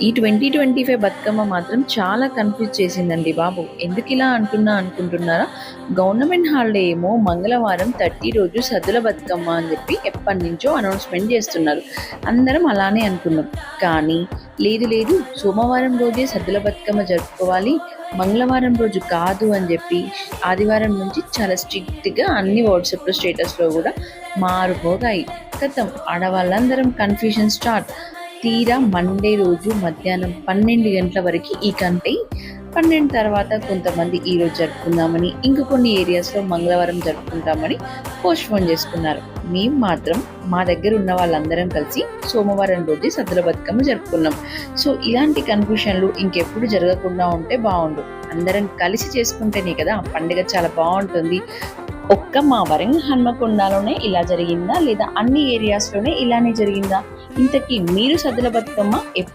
ఈ twenty twenty five Bathukamma మాత్రం చాలా కన్ఫ్యూజ్ చేసిందండి బాబు. ఎందుకు ఇలా అంటున్నా అనుకుంటున్నారా? గవర్నమెంట్ హాలిడే ఏమో మంగళవారం థర్టీ రోజు సద్దుల బతుకమ్మ అని చెప్పి ఎప్పటి నుంచో అనౌన్స్మెంట్ చేస్తున్నారు. అందరం అలానే అనుకున్నాం. కానీ లేదు లేదు సోమవారం రోజే సద్దుల బతుకమ్మ జరుపుకోవాలి మంగళవారం రోజు కాదు అని చెప్పి ఆదివారం నుంచి చాలా స్ట్రిక్ట్గా అన్ని వాట్సాప్లో స్టేటస్లో కూడా మారిపోగాయి. గతం ఆడవాళ్ళందరం కన్ఫ్యూజన్ స్టార్ట్ తీరా మండే రోజు మధ్యాహ్నం పన్నెండు గంటల వరకు ఈ కంటే పన్నెండు తర్వాత కొంతమంది ఈ రోజు జరుపుకుందామని ఇంక కొన్ని ఏరియాస్లో మంగళవారం జరుపుకుంటామని పోస్ట్ పోన్ చేసుకున్నారు. మేము మాత్రం మా దగ్గర ఉన్న వాళ్ళందరం కలిసి సోమవారం రోజు సద్దుల బతుకమ్మ జరుపుకున్నాం. సో ఇలాంటి కన్ఫ్యూషన్లు ఇంకెప్పుడు జరగకుండా ఉంటే బాగుండు. అందరం కలిసి చేసుకుంటేనే కదా పండుగ చాలా బాగుంటుంది. ఒక్క మా వరంగల్ హన్మకొండలోనే ఇలా జరిగిందా? లేదా అన్ని ఏరియాస్లోనే ఇలానే జరిగిందా? ఇంతకీ మీరు సద్దుల బతుకమ్మ